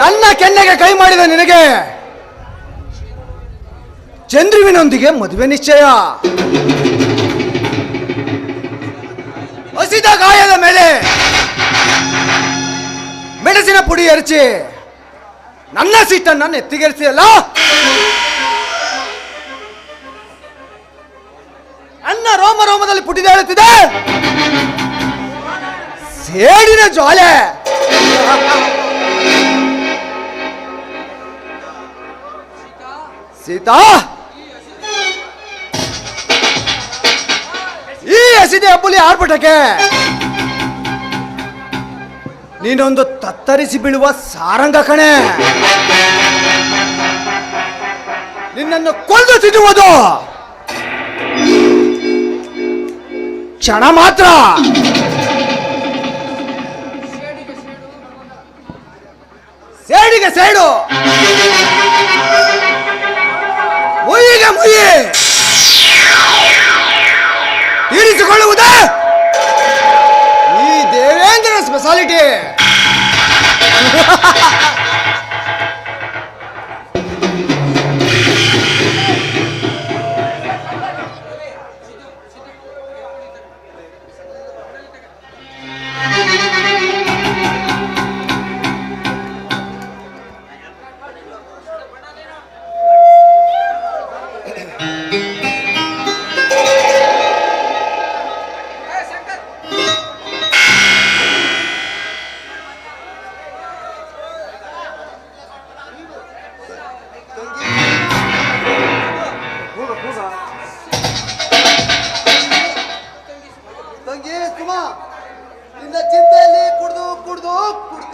ನನ್ನ ಕೆನ್ನೆಗೆ ಕೈ ಮಾಡಿದ ನಿನಗೆ ಚಂದ್ರುವಿನೊಂದಿಗೆ ಮದುವೆ ನಿಶ್ಚಯ. ಹಸಿದ ಗಾಯದ ಮೇಲೆ ಮೆಣಸಿನ ಪುಡಿ ಎರಚಿ ನನ್ನ ಸಿಟ್ಟನ್ನ ನೆತ್ತಿಗೆರಿಸಿಯಲ್ಲ? ನನ್ನ ರೋಮ ರೋಮದಲ್ಲಿ ಪುಟಿದೇಳುತ್ತಿದೆ ಸೇಡಿನ ಜ್ವಾಲೆ. ಸೀತಾ! ಈ ಹಸಿದೆ ಹಬ್ಬಲಿ ಆರ್ಭಟಕ್ಕೆ ನೀನೊಂದು ತತ್ತರಿಸಿ ಬೀಳುವ ಸಾರಂಗ ಕಣೆ. ನಿನ್ನನ್ನು ಕೊಂದು ತಿನ್ನುವುದು. ಕ್ಷಣ ಮಾತ್ರ. ಸೇಡಿಗೆ ಸೇಡು. ಮುಯಿ. ತೀರಿಸಿಕೊಳ್ಳುವುದೇ ಈ ದೇವೇಂದ್ರ ಸ್ಪೆಷಾಲಿಟಿ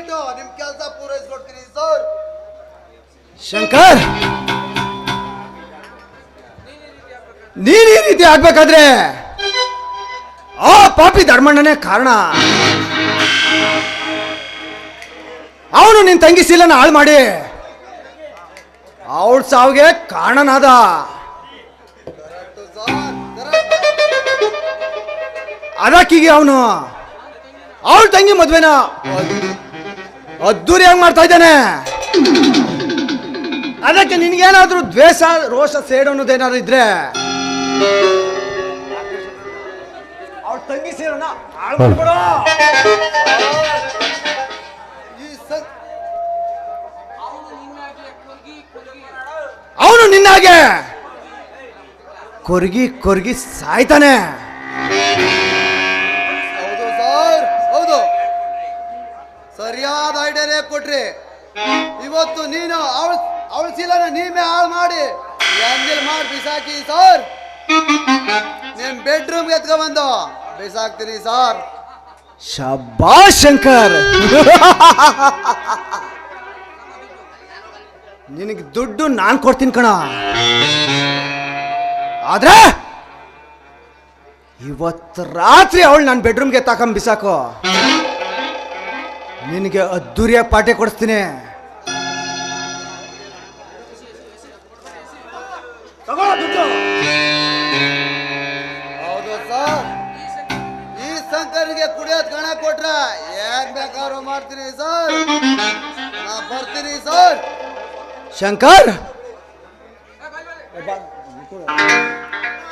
ನಿಮ್ ಕೆಲಸ ಪೂರೈಸ್ಕೊಡ್ತೀನಿ ಸರ್. ಶಂಕರ್! ನೀನ್ ಈ ರೀತಿ ಆಗ್ಬೇಕಾದ್ರೆ ಆ ಪಾಪಿ ಧರ್ಮಣ್ಣನೇ ಕಾರಣ. ಅವನು ನಿನ್ ತಂಗಿ ಶೀಲನ ಹಾಳು ಮಾಡಿ ಅವಳ ಸಾವಿಗೆ ಕಾರಣನಾದ. ಅದಕ್ಕೀಗೆ ಅವನು ಅವಳ ತಂಗಿ ಮದ್ವೆನ ಅದ್ದೂರಿಯಾಗಿ ಮಾಡ್ತಾ ಇದ್ದಾನೆ. ಅದಕ್ಕೆ ನಿನ್ಗೇನಾದ್ರೂ ದ್ವೇಷ, ರೋಷ ಸೇಡು ಅನ್ನೋದೇನಾದ್ರು ಇದ್ರೆ? ಅವ್ರ ತಂಗಿ ಸೇರೋಣ. ಅವನು ನಿನ್ನಾಗೆ ಕೊರ್ಗಿ ಕೊರ್ಗಿ ಸಾಯ್ತಾನೆ. ಸರಿಯಾದ ಐಡಿಯಾನೇ ಕೊಟ್ರಿ. ಇವತ್ತು ನೀನು ಅವಳ ಅವಳ ಚೀಲನ ನೀವೇ ಹಾಳು ಮಾಡಿ. ಎಂದಿಲ್ ಮಾಡಿ, ಬಿಸಾಕಿ, ಸರ್. ನಿಮ್ ಬೆಡ್ರೂಮ್ಗೆ ಎತ್ಕೊಂಡ್ಬಂದು. ಬಿಸಾಕ್ತೀರಿ ಸರ್. ಶಬ್ಬಾ ಶಂಕರ್. ನಿನಗೆ ದುಡ್ಡು ನಾನು ಕೊಡ್ತೀನಿ ಕಣ. ಆದ್ರೆ ಇವತ್ತು ರಾತ್ರಿ ಅವಳು ನನ್ನ ಬೆಡ್ರೂಮ್ಗೆ ತಕೊಂಡ್ ಬಿಸಾಕೋ. ನಿನಗೆ ಅದ್ದೂರಿಯಾಗಿ ಪಾಠ ಕೊಡಿಸ್ತೀನಿ. ಹೌದು ಸರ್. ಈ ಶಂಕರ್ಗೆ ಕುಡಿಯೋದ್ ಕಣ ಕೊಟ್ರ ಹೇಗ್ ಬೇಕಾದ್ರೂ ಮಾಡ್ತೀನಿ ಸರ್. ನಾ ಬರ್ತೀನಿ ಸರ್. ಶಂಕರ್!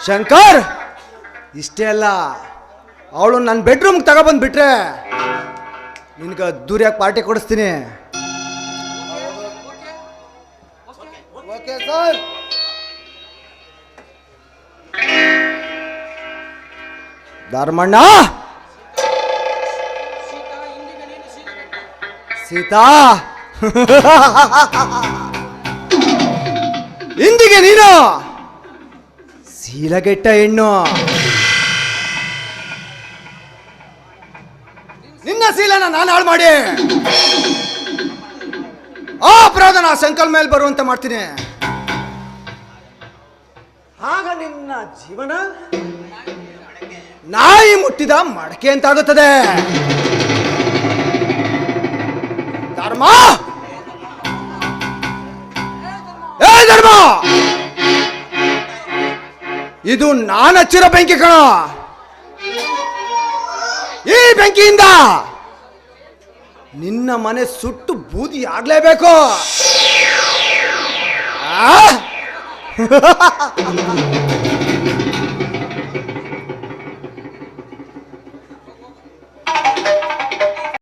ಶಂಕರ್! ಇಷ್ಟೇ ಅಲ್ಲ, ಅವಳು ನನ್ನ ಬೆಡ್ರೂಮ್ಗೆ ತಗೊಬಂದ್ಬಿಟ್ರೆ ನಿನ್ಗೆ ಅದ್ದೂರಿಯಾಗಿ ಪಾರ್ಟಿ ಕೊಡಿಸ್ತೀನಿ. Okay sir. ಧರ್ಮಣ್ಣ ಸೀತಾ! ಇಂದಿಗೆ ನೀನು ಸೀಲಗೆಟ್ಟ ಹೆಣ್ಣು. ನಿನ್ನ ಶೀಲನ ನಾನು ಹಾಳು ಮಾಡಿ. ಆ ಅಪರಾಧ ನಾ ಸಂಕಲ್ ಮೇಲೆ ಬರುವಂತ ಮಾಡ್ತೀನಿ. ಆಗ ನಿನ್ನ ಜೀವನ ನಾಯಿ ಮುಟ್ಟಿದ ಮಡಕೆ ಅಂತಾಗುತ್ತದೆ. ಧರ್ಮ! ಏ ಧರ್ಮ! ಇದು ನಾನು ಹಚ್ಚಿರೋ ಬೆಂಕಿ ಕಣ. ಈ ಬೆಂಕಿಯಿಂದ ನಿನ್ನ ಮನೆ ಸುಟ್ಟು ಬೂದಿ ಆಗ್ಲೇಬೇಕು ಆ?